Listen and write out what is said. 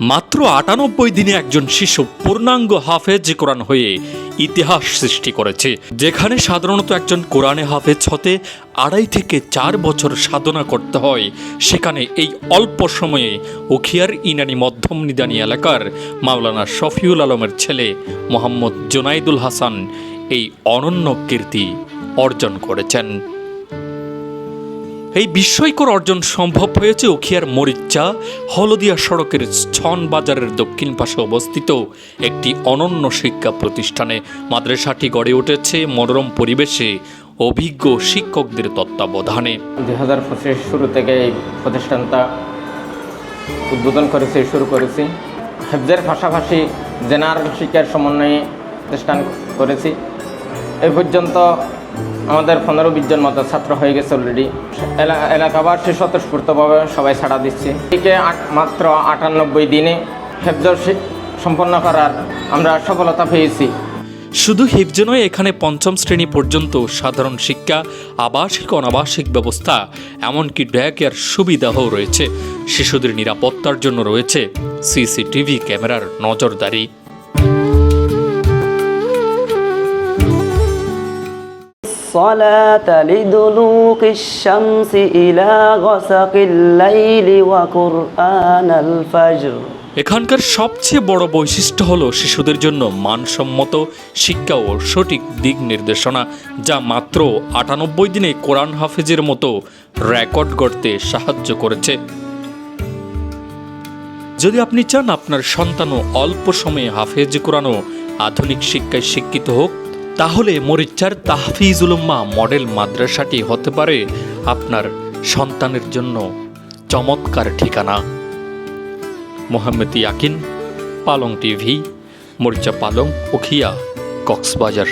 মাত্র আটানব্বই দিনে একজন শিশু পূর্ণাঙ্গ হাফেজ কোরআন হয়ে ইতিহাস সৃষ্টি করেছে, যেখানে সাধারণত একজন কোরআনে হাফেজ হতে আড়াই থেকে চার বছর সাধনা করতে হয়। সেখানে এই অল্প সময়ে উখিয়ার ইনানি মধ্যম নিদানি এলাকার মাওলানা শফিউল আলমের ছেলে মোহাম্মদ জোনাইদুল হাসান এই অনন্য কীর্তি অর্জন করেছেন। এই বিস্ময়কর অর্জন সম্ভব হয়েছে উখিয়ার মরিচ্চা হলদিয়া সড়কের ছন বাজারের দক্ষিণ পাশে অবস্থিত একটি অনন্য শিক্ষা প্রতিষ্ঠানে। মাদ্রাসাটি গড়ে উঠেছে মনোরম পরিবেশে অভিজ্ঞ শিক্ষকদের তত্ত্বাবধানে। দুই হাজার পঁচিশ শুরু থেকে এই প্রতিষ্ঠানটা উদ্বোধন করেছি, শুরু করেছি। হেফজের পাশাপাশি জেনারেল শিক্ষার সমন্বয়ে প্রতিষ্ঠান করেছি। এ পর্যন্ত আমাদের পনেরো বিশ জন মতো ছাত্র হয়ে গেছে অলরেডি এলাকাবাসী স্বতঃস্ফূর্তভাবে সবাই ছাড়া দিচ্ছে। আট, মাত্র আটানব্বই দিনে হেফজ শি- সম্পন্ন করার আমরা সফলতা পেয়েছি। শুধু হিফজ নয়, এখানে পঞ্চম শ্রেণি পর্যন্ত সাধারণ শিক্ষা, আবাসিক অনাবাসিক ব্যবস্থা, এমনকি ড্যাকের সুবিধাও রয়েছে। শিশুদের নিরাপত্তার জন্য রয়েছে সিসিটিভি ক্যামেরার নজরদারি। الصلاة لدلوك الشمس إلى غسق الليل وقرآن الفجر এখানকার সবচেয়ে বড় বৈশিষ্ট্য হলো শিশুদের জন্য মানসম্মত শিক্ষা ও সঠিক দিক নির্দেশনা যা মাত্র আটানব্বই দিনে কোরআন হাফেজের মতো রেকর্ড গড়তে সাহায্য করেছে যদি আপনি চান আপনার সন্তানও অল্প সময়ে হাফেজ কোরআনও আধুনিক শিক্ষায় শিক্ষিত হোক তাহলে মরিচ্চার তাহফিজুল উম্মা মডেল মাদ্রাসাটি হতে পারে আপনার সন্তানের জন্য চমৎকার ঠিকানা। মোহাম্মদ ইয়াকিন, পালং টিভি, মরিচা পালং, উখিয়া, কক্সবাজার।